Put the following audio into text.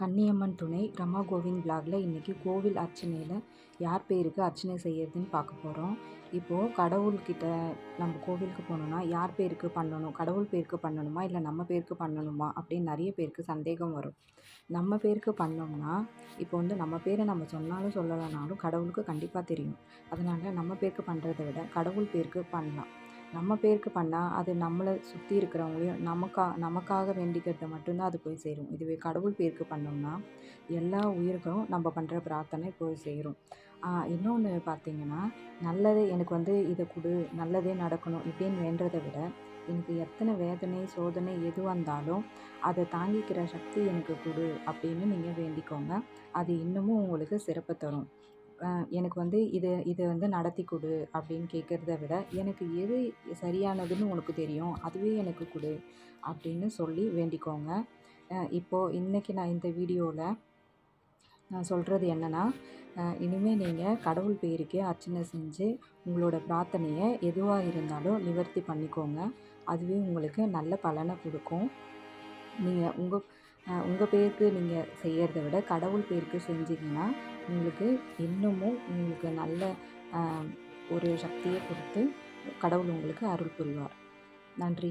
கன்னியம்மன் துணை ரமா கோவிந்த் பிளாக்ல இன்றைக்கி கோவில் அர்ச்சனையில் யார் பேருக்கு அர்ச்சனை செய்யறதுன்னு பார்க்க போகிறோம் இப்போது கடவுள்கிட்ட நம்ம கோவிலுக்கு போகணுன்னா யார் பேருக்கு பண்ணணும்? கடவுள் பேருக்கு பண்ணணுமா? இல்லை நம்ம பேருக்கு பண்ணணுமா? அப்படின்னு நிறைய பேருக்கு சந்தேகம் வரும். நம்ம பேருக்கு பண்ணோம்னா இப்போ வந்து நம்ம பேரை நம்ம சொன்னாலும் சொல்லலைனாலும் கடவுளுக்கு கண்டிப்பாக தெரியும். அதனால் நம்ம பேருக்கு பண்ணுறத விட கடவுள் பேருக்கு பண்ணலாம். நம்ம பேருக்கு பண்ணால் அது நம்மளை சுற்றி இருக்கிறவங்களையும் நமக்கா நமக்காக வேண்டிக்கிறத மட்டும்தான் அது போய் சேரும். இதுவே கடவுள் பேருக்கு பண்ணோம்னா எல்லா உயிர்களும் நம்ம பண்ணுற பிரார்த்தனை போய் சேரும். இன்னொன்று பார்த்தீங்கன்னா நல்லதே எனக்கு வந்து இதை கொடு நல்லதே நடக்கணும் இப்படின்னு வேண்டதை விட எனக்கு எத்தனை வேதனை சோதனை எது வந்தாலும் அதை தாங்கிக்கிற சக்தி எனக்கு கொடு அப்படின்னு நீங்கள் வேண்டிக்கோங்க. அது இன்னமும் உங்களுக்கு சிறப்பு தரும். எனக்கு வந்து இது இதை வந்து நடத்தி கொடு அப்படின்னு கேட்குறத விட எனக்கு எது சரியானதுன்னு உனக்கு தெரியும் அதுவே எனக்கு கொடு அப்படின்னு சொல்லி வேண்டிக்கோங்க. இப்போது இன்றைக்கி நான் இந்த வீடியோவில் நான் சொல்கிறது என்னென்னா இனிமேல் நீங்கள் கடவுள் பேருக்கே அர்ச்சனை செஞ்சு உங்களோட பிரார்த்தனையை எதுவாக இருந்தாலும் நிவர்த்தி பண்ணிக்கோங்க. அதுவே உங்களுக்கு நல்ல பலனை கொடுக்கும். நீங்கள் உங்கள் உங்கள் பேருக்கு நீங்கள் செய்கிறத விட கடவுள் பேருக்கு செஞ்சிங்கன்னா உங்களுக்கு இன்னமும் உங்களுக்கு நல்ல ஒரு சக்தியை கொடுத்து கடவுள் உங்களுக்கு அருள் புரிவார். நன்றி.